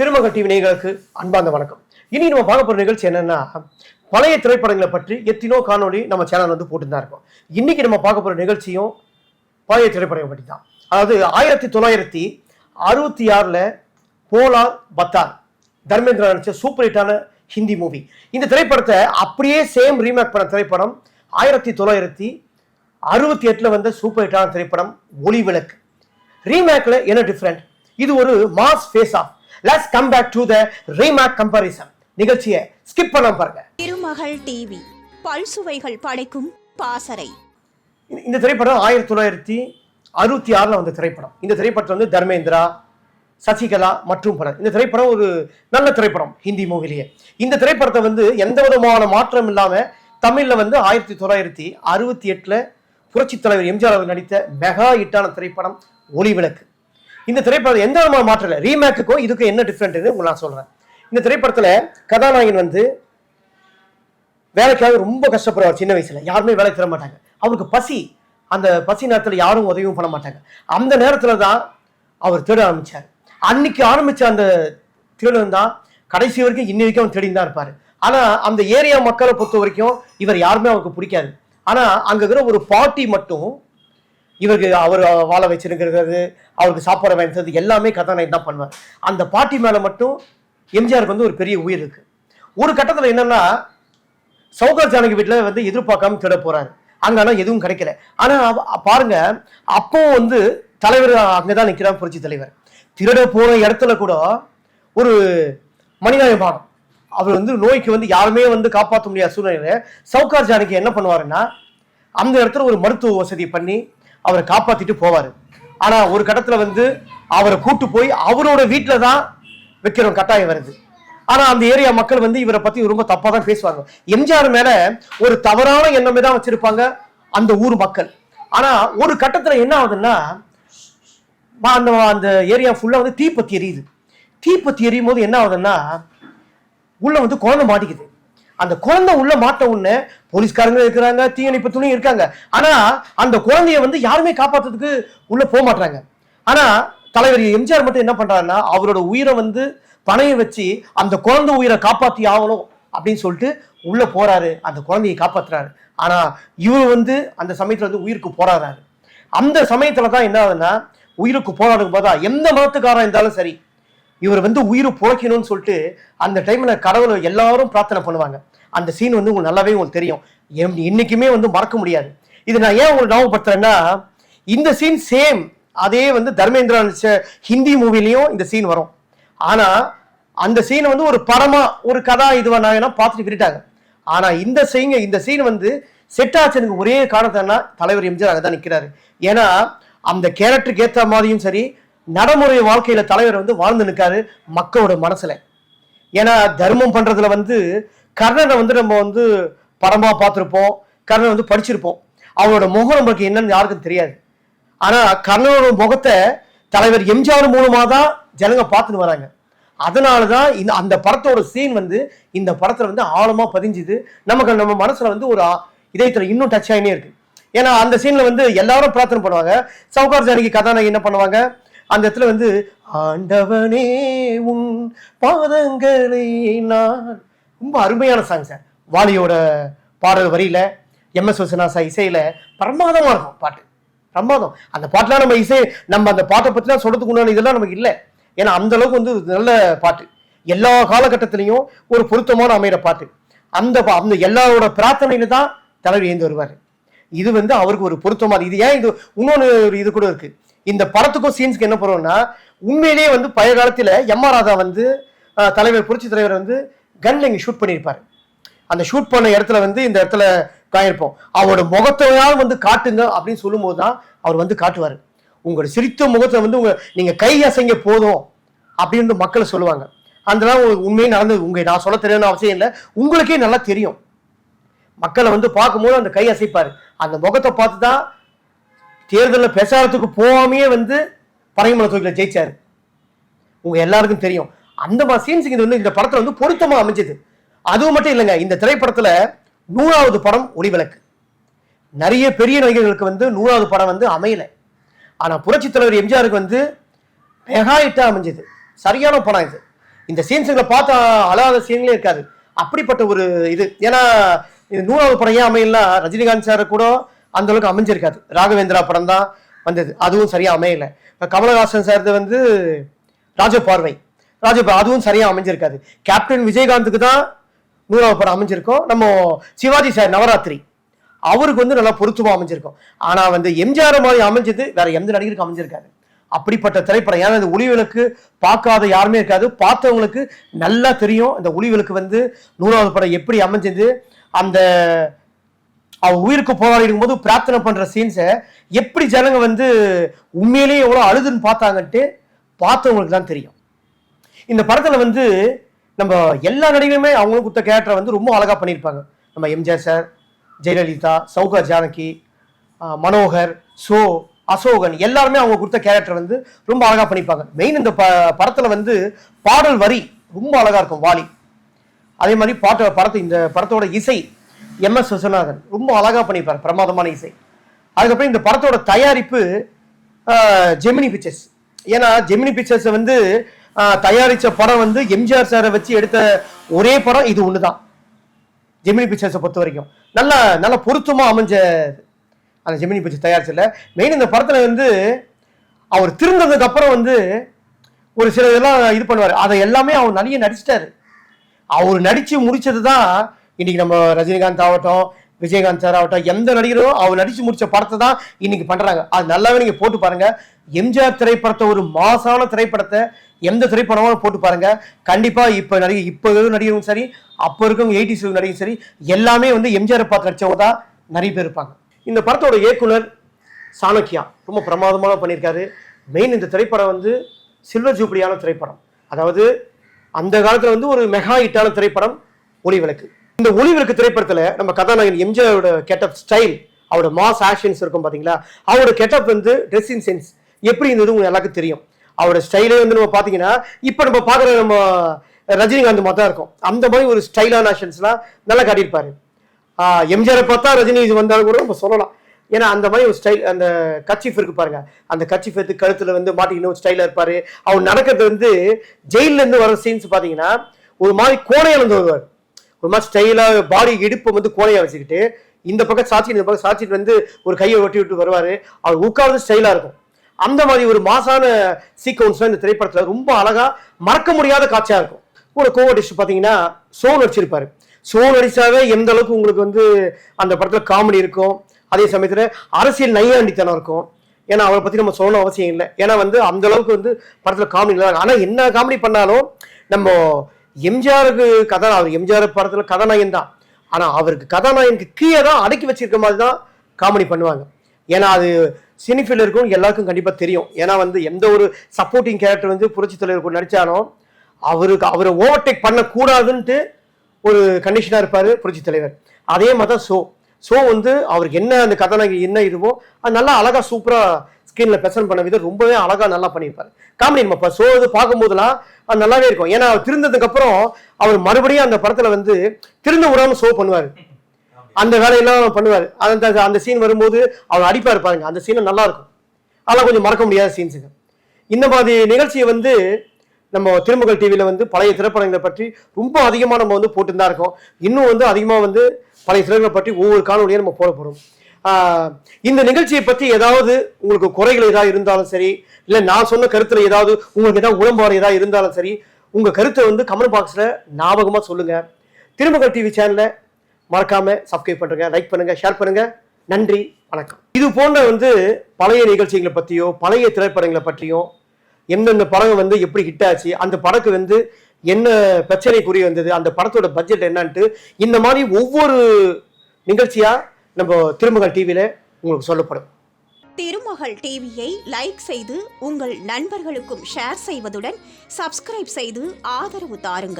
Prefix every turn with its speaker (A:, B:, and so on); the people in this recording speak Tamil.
A: திருமக டிவி நேர்களுக்கு அன்பார்ந்த வணக்கம். இனி நம்ம பார்க்க போகிற நிகழ்ச்சி என்னன்னா பழைய திரைப்படங்களை பற்றி எத்தினோ காணொளி நம்ம சேனல் வந்து போட்டு தான் இருக்கோம். இன்னைக்கு நம்ம பார்க்க போகிற நிகழ்ச்சியும் பழைய திரைப்படங்கள் பற்றி தான் அதாவது ஆயிரத்தி தொள்ளாயிரத்தி அறுபத்தி ஆறில் போலார் பத்தார் தர்மேந்திரா நடித்த சூப்பர் ஹிட்டான ஹிந்தி மூவி இந்த திரைப்படத்தை அப்படியே சேம் ரீமேக் பண்ண திரைப்படம் ஆயிரத்தி தொள்ளாயிரத்தி அறுபத்தி எட்டில் வந்த சூப்பர் ஹிட்டான திரைப்படம் ஒளி விளக்கு. ரீமேக்கில் என்ன டிஃப்ரெண்ட் இது ஒரு mass face off let's come back to the remake comparison நிகழ்ச்சியை ஸ்கிப் பண்ணாம பாருங்க.
B: திருமகள் டிவி பல்சுவைகள் படைக்கும் பாசறை.
A: இந்த- திரைப்படம் ஆயிரத்தி தொள்ளாயிரத்தி அறுபத்தி ஆறுல வந்த திரைப்படம். இந்த திரைப்படத்தில் வந்து தர்மேந்திரா சசிகலா மற்றும் பலர். இந்த திரைப்படம் ஒரு நல்ல திரைப்படம் ஹிந்தி மூவிலேயே. இந்த திரைப்படத்தை வந்து எந்த விதமான மாற்றம் இல்லாம தமிழ்ல வந்து ஆயிரத்தி தொள்ளாயிரத்தி அறுபத்தி எட்டுல புரட்சி தலைவர் எம்ஜிஆர் அவர் நடித்த மெகா ஹிட்டான திரைப்படம் ஒளி விளக்கு. இந்த திரைப்படம் எந்த விதமான மாற்றம் இல்லை. ரீமேக்குக்கும் இதுக்கும் என்ன டிஃப்ரெண்ட்னு உங்களுக்கு நான் சொல்றேன். இந்த திரைப்படத்துல கதாநாயகன் வந்து வேலைக்காக ரொம்ப கஷ்டப்படுவார் சின்ன வயசுல. யாருமே வேலை தர மாட்டாங்க. அவருக்கு பசி அந்த பசி நேரத்தில் யாரும் உதவியும் பண்ண மாட்டாங்க. அந்த நேரத்தில் தான் அவர் தேட ஆரம்பிச்சார். அன்னைக்கு ஆரம்பித்த அந்த திருடன் தான் கடைசி வரைக்கும் இன்னி வரைக்கும் அவன் தேடின்னு தான் இருப்பார். ஆனால் அந்த ஏரியா மக்களை பொறுத்த வரைக்கும் இவர் யாருமே அவருக்கு பிடிக்காது. ஆனால் அங்கே இருக்கிற ஒரு பாட்டி மட்டும் இவருக்கு அவர் வாழ வச்சிருக்கிறது அவருக்கு சாப்பாடு வாங்கிறது எல்லாமே கதாநாயகன் தான் பண்ணுவார். அந்த பாட்டி மேலே மட்டும் எம்ஜிஆருக்கு வந்து ஒரு பெரிய உயிர் இருக்கு. ஒரு கட்டத்தில் என்னன்னா சௌகர் ஜானகி வீட்டில் வந்து எதிர்பார்க்காம தேட போறாரு. அங்கே ஆனால் எதுவும் கிடைக்கல. ஆனால் பாருங்க அப்போ வந்து தலைவர் அங்கதான் நிற்கிறார் புரட்சி தலைவர். திருட போன இடத்துல கூட ஒரு மனிதாபிமானம் அவர் வந்து நோய்க்கு வந்து யாருமே வந்து காப்பாற்ற முடியாத சூழ்நிலையில் சவுகார் ஜானகி என்ன பண்ணுவாருன்னா அந்த இடத்துல ஒரு மருத்துவ வசதி பண்ணி அவரை காப்பாத்திட்டு போவார். ஆனா ஒரு கட்டத்துல வந்து அவரை கூட்டு போய் அவரோட வீட்டுல தான் வைக்கிறோம் கட்டாயம் வருது. ஆனா அந்த ஏரியா மக்கள் வந்து இவரை பத்தி ரொம்ப தப்பா தான் பேசுவாங்க. எம்ஜிஆர் மேல ஒரு தவறான எண்ணமே தான் வச்சிருப்பாங்க அந்த ஊர் மக்கள். ஆனா ஒரு கட்டத்துல என்ன ஆகுதுன்னா அந்த அந்த ஏரியா ஃபுல்லா வந்து தீப்பத்தி எரியுது. தீப்பத்தி எரியும் போது என்ன ஆகுதுன்னா உள்ள வந்து குழந்தை மாட்டிக்குது. அந்த குழந்தை உள்ள மாட்ட உடனே போலீஸ்காரங்க இருக்கிறாங்க தீயணைப்பு துணியும் இருக்காங்க. ஆனா அந்த குழந்தைய வந்து யாருமே காப்பாத்துறதுக்கு உள்ள போக மாட்டாங்க ஆனா தலைவர் எம்ஜிஆர் மட்டும் என்ன பண்றாருன்னா அவரோட உயிரை வந்து பணையை வச்சு அந்த குழந்தை உயிரை காப்பாத்தி ஆகணும் அப்படின்னு சொல்லிட்டு உள்ள போறாரு. அந்த குழந்தையை காப்பாத்துறாரு. ஆனா இவர் வந்து அந்த சமயத்துல வந்து உயிருக்கு போராடுறாரு. அந்த சமயத்துல தான் என்ன ஆகுதுன்னா உயிருக்கு போராடும் போதா எந்த மதத்துக்காரன் இருந்தாலும் சரி இவர் வந்து உயிர் புழைக்கணும்னு சொல்லிட்டு அந்த டைம்ல கடவுளை எல்லாரும் பிரார்த்தனை பண்ணுவாங்க. அந்த சீன் வந்து உங்களுக்கு நல்லாவே உங்களுக்கு தெரியும். எம்- என்னைக்குமே வந்து மறக்க முடியாது. இது நான் ஏன் உங்களுக்கு ஞாபகப்படுத்துறேன்னா இந்த சீன் சேம் அதே வந்து தர்மேந்திரா நடிச்ச ஹிந்தி மூவிலையும் இந்த சீன் வரும். ஆனா அந்த சீனை வந்து ஒரு படமா ஒரு கதா இதுவா நான் பார்த்துட்டு விட்டுட்டாங்க. ஆனா இந்த சீங்க இந்த சீன் வந்து செட் ஆச்சனுக்கு ஒரே காரணத்தைன்னா தலைவர் எம்ஜிஆர் அங்கே தான் நிற்கிறாரு ஏன்னா அந்த கேரக்டருக்கு ஏற்ற மாதிரியும் சரி நடைமுறை வாழ்க்கையில தலைவர் வந்து வாழ்ந்து நிற்காரு மக்களோட மனசுல. ஏன்னா தர்மம் பண்றதுல வந்து கர்ணனை வந்து நம்ம வந்து படமாக பார்த்துருப்போம். கர்ணன் வந்து படிச்சிருப்போம். அவரோட முகம் நமக்கு என்னன்னு யாருக்கும் தெரியாது. ஆனால் கர்ணனோட முகத்தை தலைவர் எம்ஜிஆர் மூலமாக தான் ஜனங்க பார்த்துட்டு வராங்க. அதனால தான் இந்த அந்த படத்தோட சீன் வந்து இந்த படத்தில் வந்து ஆழமாக பதிஞ்சுது. நமக்கு நம்ம மனசில் வந்து ஒரு இதயத்தில் இன்னும் டச் ஆகினே இருக்குது ஏன்னா அந்த சீனில் வந்து எல்லாரும் பிரார்த்தனை பண்ணுவாங்க. சவுகார் ஜானகி கதாநாயகி என்ன பண்ணுவாங்க? அந்த இடத்துல வந்து ஆண்டவனே உன் பாதங்களை நான் ரொம்ப அருமையான சாங் சார் வாலியோட பாடல் வரியில எம் எஸ் விஸ்வநாசா இசையில பிரமாதமா இருக்கும் பாட்டு. பிரமாதம். அந்த பாட்டுலாம் நம்ம இசை நம்ம அந்த பாட்டை பற்றிலாம் சொல்றதுக்கு உண்டான இதெல்லாம் நமக்கு இல்லை. ஏன்னா அந்த அளவுக்கு வந்து நல்ல பாட்டு. எல்லா காலகட்டத்திலையும் ஒரு பொருத்தமான அமைகிற பாட்டு. அந்த பா- அந்த எல்லாரோட பிரார்த்தனையில தான் தலைவர் ஏந்து வருவார். இது வந்து அவருக்கு ஒரு பொருத்தமாக இது ஏன் இது இன்னொன்று ஒரு இது கூட இருக்கு. இந்த படத்துக்கும் சீன்ஸ்க்கு என்ன பண்ணுவோம்னா உண்மையிலேயே வந்து பழைய காலத்தில் எம் ஆர் ராதா வந்து தலைவர் புரட்சி தலைவர் வந்து கன்ல இங்கே ஷூட் பண்ணியிருப்பார். அந்த ஷூட் பண்ண இடத்துல வந்து இந்த இடத்துல காயிருப்போம் அவரோட முகத்தையாவது வந்து காட்டுங்க அப்படின்னு சொல்லும்போது தான் அவர் வந்து காட்டுவார். உங்களோட சிரித்த முகத்தை வந்து உங்க நீங்கள் கை அசைங்க போதும் அப்படின்னு மக்களை சொல்லுவாங்க. அதெல்லாம் உண்மையை நடந்தது உங்க நான் சொல்ல தெரியணும்னு அவசியம் இல்லை. உங்களுக்கே நல்லா தெரியும். மக்களை வந்து பார்க்கும்போது அந்த கை அசைப்பார். அந்த முகத்தை பார்த்து தான் தேர்தலில் பிரச்சாரத்துக்கு போகாமையே வந்து பனைமலை தொகுதியில் ஜெயிச்சார். உங்கள் எல்லாருக்கும் தெரியும். அந்த மாதிரி சீன்ஸ் இது வந்து இந்த படத்தில் வந்து பொருத்தமாக அமைஞ்சது. அதுவும் மட்டும் இல்லைங்க இந்த திரைப்படத்தில் நூறாவது படம் ஒளிவிளக்கு. நிறைய பெரிய நடிகர்களுக்கு வந்து நூறாவது படம் வந்து அமையலை. ஆனால் புரட்சி தலைவர் எம்ஜிஆருக்கு வந்து மெகா ஹிட்டா அமைஞ்சது. சரியான படம் இது. இந்த சீன்ஸுங்களை பார்த்தா அழாத சீன்களே இருக்காது. அப்படிப்பட்ட ஒரு இது. ஏன்னா இது நூறாவது படம் ஏன் அமையலாம் ரஜினிகாந்த் சார் கூட அந்த அளவுக்கு அமைஞ்சிருக்காது. ராகவேந்திரா படம் தான் வந்தது. அதுவும் சரியாக அமையலை. இப்போ கமலஹாசன் சார் வந்து ராஜபார்வை. ராஜபா அதுவும் சரியா அமைஞ்சிருக்காது. கேப்டன் விஜயகாந்துக்கு தான் நூறாவது படம் அமைஞ்சிருக்கும். நம்ம சிவாஜி சார் நவராத்திரி அவருக்கு வந்து நல்லா பொருத்தமாக அமைஞ்சிருக்கும். ஆனால் வந்து எம்ஜிஆர் மாதிரி அமைஞ்சது வேற எந்த நடிகருக்கு அமைஞ்சிருக்காது. அப்படிப்பட்ட திரைப்படம் ஏன்னா இந்த ஒளிவிளக்கு பார்க்காத யாருமே இருக்காது. பார்த்தவங்களுக்கு நல்லா தெரியும் இந்த ஒளிவிளக்கு வந்து நூறாவது படம் எப்படி அமைஞ்சது. அந்த அவ உயிருக்கு போராடிடும் போது பிரார்த்தனை பண்ணுற சீன்ஸை எப்படி ஜனங்க வந்து உண்மையிலேயே எவ்வளோ அழுதுன்னு பார்த்தாங்கன்ட்டு பார்த்தவங்களுக்கு தான் தெரியும். இந்த படத்துல வந்து நம்ம எல்லா நடிகையுமே அவங்களும் கொடுத்த கேரக்டரை வந்து ரொம்ப அழகா பண்ணியிருப்பாங்க. நம்ம எம்ஜிஆர் சார் ஜெயலலிதா சௌகர் ஜானகி மனோகர் சோ அசோகன் எல்லாருமே அவங்க கொடுத்த கேரக்டர் வந்து ரொம்ப அழகா பண்ணியிருப்பாங்க. மெயின் இந்த ப படத்துல வந்து பாடல் வரி ரொம்ப அழகா இருக்கும் வாலி. அதே மாதிரி பாட்டு படத்து இந்த படத்தோட இசை எம் எஸ் விஸ்வநாதன் ரொம்ப அழகா பண்ணியிருப்பார் பிரமாதமான இசை. அதுக்கப்புறம் இந்த படத்தோட தயாரிப்பு ஜெமினி பிக்சர்ஸ் ஏன்னா ஜெமினி பிக்சர்ஸை வந்து தயாரித்த படம் வந்து எம்ஜிஆர் சாரை வச்சு எடுத்த ஒரே படம் இது ஒன்று தான் ஜெமினி பிக்சர்ஸை பொறுத்த வரைக்கும் நல்ல நல்ல பொருத்தமாக அமைஞ்ச அந்த ஜெமினி பிக்சர் தயாரிச்சல மெயின் இந்த படத்தில் வந்து அவர் திருந்ததுக்கு அப்புறம் வந்து ஒரு சில இதெல்லாம் இது பண்ணுவார். அதை எல்லாமே அவர் நிறைய நடிச்சிட்டாரு. அவர் நடித்து முடித்தது தான் இன்னைக்கு நம்ம ரஜினிகாந்த் ஆகட்டும் விஜயகாந்த் சார் ஆகட்டும் எந்த நடிகரும் அவர் நடிச்சு முடிச்ச படத்தை தான் இன்னைக்கு பண்றாங்க. அது நல்லாவே நீங்க போட்டு பாருங்க. எம்ஜிஆர் திரைப்படத்தை ஒரு மாசான திரைப்படத்தை எந்த திரைப்படமும் போட்டு பாருங்க. கண்டிப்பா இப்ப நடிகை இப்ப இருக்கிற நடிகரும் சரி அப்போ இருக்கவங்க எயிட்டிஸ் நடிகரும் சரி எல்லாமே வந்து எம்ஜிஆர் பார்த்து நடிச்சவங்க தான் நிறைய பேர் இருப்பாங்க. இந்த படத்தோட இயக்குனர் சாணக்கியா ரொம்ப பிரமாதமாக பண்ணியிருக்காரு. மெயின் இந்த திரைப்படம் வந்து சில்வர் ஜூப்ளியான திரைப்படம். அதாவது அந்த காலத்தில் வந்து ஒரு மெகா ஹிட்டான திரைப்படம் ஒளி விளக்கு. இந்த ஒளிவிளக்கு திரைப்படத்தில் நம்ம கதாநாயகன் எம்ஜிஆரோட கெட்டப் ஸ்டைல் அவரோட மாஸ் ஆக்ஷன்ஸ் இருக்கும் பார்த்தீங்களா அவரோட கெட்டப் வந்து ட்ரெஸ்ஸிங் சென்ஸ் எப்படி இருந்தது உங்களுக்கு எல்லாருக்கும் தெரியும். அவரோட ஸ்டைலே வந்து நம்ம பார்த்தீங்கன்னா இப்போ நம்ம பார்க்குற நம்ம ரஜினிகாந்த் மாதிரி தான் இருக்கும். அந்த மாதிரி ஒரு ஸ்டைலான ஆக்ஷன்ஸ்லாம் நல்லா காட்டியிருப்பாரு. எம்ஜிஆரை பார்த்தா ரஜினி இது வந்தாலும் கூட நம்ம சொல்லலாம். ஏன்னா அந்த மாதிரி ஒரு ஸ்டைல் அந்த கச்சிஃப் இருக்கு பாருங்க. அந்த கச்சிஃப் எடுத்து கழுத்தில் வந்து மாட்டிக்கணும் ஒரு இருப்பார். அவர் நடக்கிறது வந்து ஜெயிலில் இருந்து வர சீன்ஸ் பார்த்தீங்கன்னா ஒரு மாதிரி கோணையா இருந்து வருவார். ஒரு மாதிரி ஸ்டைலாக பாடி இடுப்பை வந்து கோலையாக வச்சுக்கிட்டு இந்த பக்கம் சாட்சி இந்த பக்கம் சாட்சிட்டு வந்து ஒரு கையை ஒட்டி விட்டு வருவார். அவர் உட்கார்ந்து ஸ்டைலாக இருக்கும். அந்த மாதிரி ஒரு மாசான சீக்வன்ஸ் இந்த திரைப்படத்தில் ரொம்ப அழகாக மறக்க முடியாத காட்சியாக இருக்கும். ஒரு கோவ டிஷ் சோன் சோ சோன் அடிச்சாவே எந்த அளவுக்கு உங்களுக்கு வந்து அந்த படத்தில் காமெடி இருக்கும். அதே சமயத்தில் அரசியல் நையாண்டித்தனம் இருக்கும். ஏன்னா அவரை பற்றி நம்ம சொல்லணும் அவசியம் இல்லை. ஏன்னா வந்து அந்த அளவுக்கு வந்து படத்தில் காமெடி இல்லை ஆனால் என்ன காமெடி பண்ணாலும் நம்ம எம்ஜிஆருக்கு கதை அவர் எம்ஜிஆர் படத்தில் கதாநாயகன் தான் ஆனால் அவருக்கு கதாநாயகனுக்கு கீழே தான் அடக்கி வச்சிருக்க மாதிரி தான் காமெடி பண்ணுவாங்க. ஏன்னா அது சினிஃபில் இருக்கும் எல்லாருக்கும் கண்டிப்பாக தெரியும். ஏன்னா வந்து எந்த ஒரு சப்போர்ட்டிங் கேரக்டர் வந்து புரட்சி தலைவர் நடித்தாலும் அவருக்கு அவரை ஓவர்டேக் பண்ணக்கூடாதுன்ட்டு ஒரு கண்டிஷனாக இருப்பார் புரட்சி தலைவர். அதே மாதிரி தான் ஷோ. ஷோ வந்து அவருக்கு என்ன அந்த கதாநாயகி என்ன இதுவோ அது நல்லா அழகாக சூப்பராக ஸ்கிரீன்ல பிரசன்ட் பண்ண விதம் ரொம்பவே அழகா நல்லா பண்ணியிருப்பாரு. காமெடி நம்ம இப்போ ஷோ இது பார்க்கும்போதுலாம் அது நல்லாவே இருக்கும். ஏன்னா அவர் திருந்ததுக்கு அப்புறம் அவர் மறுபடியும் அந்த படத்துல வந்து திருந்த விடாம ஷோ பண்ணுவாரு. அந்த வேலையெல்லாம் பண்ணுவார். அந்த அந்த சீன் வரும்போது அவர் அடிப்பார் பாருங்க. அந்த சீனும் நல்லா இருக்கும். அதெல்லாம் கொஞ்சம் மறக்க முடியாத சீன்ஸுங்க இந்த மாதிரி நிகழ்ச்சியை வந்து நம்ம திருமகள் டிவியில் வந்து பழைய திரைப்படங்களை பற்றி ரொம்ப அதிகமாக நம்ம வந்து போட்டு தான் இருக்கோம். இன்னும் வந்து அதிகமாக வந்து பழைய திரைப்படங்களை பற்றி ஒவ்வொரு காணொலியும் நம்ம போட போகிறோம் இந்த நிகழ்ச்சியை பற்றி ஏதாவது உங்களுக்கு குறைகள் ஏதாவது இருந்தாலும் சரி இல்லை நான் சொன்ன கருத்தில் ஏதாவது உங்களுக்கு ஏதாவது உடம்பாடு ஏதாவது இருந்தாலும் சரி உங்கள் கருத்தை வந்து கமெண்ட் பாக்ஸில் ஞாபகமாக சொல்லுங்கள் திருமகள் டிவி சேனலை மறக்காமல் சப்ஸ்கிரைப் பண்ணுங்க லைக் பண்ணுங்கள் ஷேர் பண்ணுங்கள் நன்றி வணக்கம். இது போன்ற வந்து பழைய நிகழ்ச்சிகளை பற்றியோ பழைய திரைப்படங்களை பற்றியும் எந்தெந்த படம் வந்து எப்படி ஹிட் ஆச்சு அந்த படத்துக்கு வந்து என்ன பிரச்சனைக்குரிய வந்தது அந்த படத்தோட பட்ஜெட் என்னான்ட்டு இந்த மாதிரி ஒவ்வொரு நிகழ்ச்சியாக நம்ம திருமகள் டிவியில உங்களுக்கு சொல்லப்படும்.
B: திருமகள் டிவியை லைக் செய்து உங்கள் நண்பர்களுக்கும் ஷேர் செய்வதுடன் சப்ஸ்கிரைப் செய்து ஆதரவு தாருங்கள்.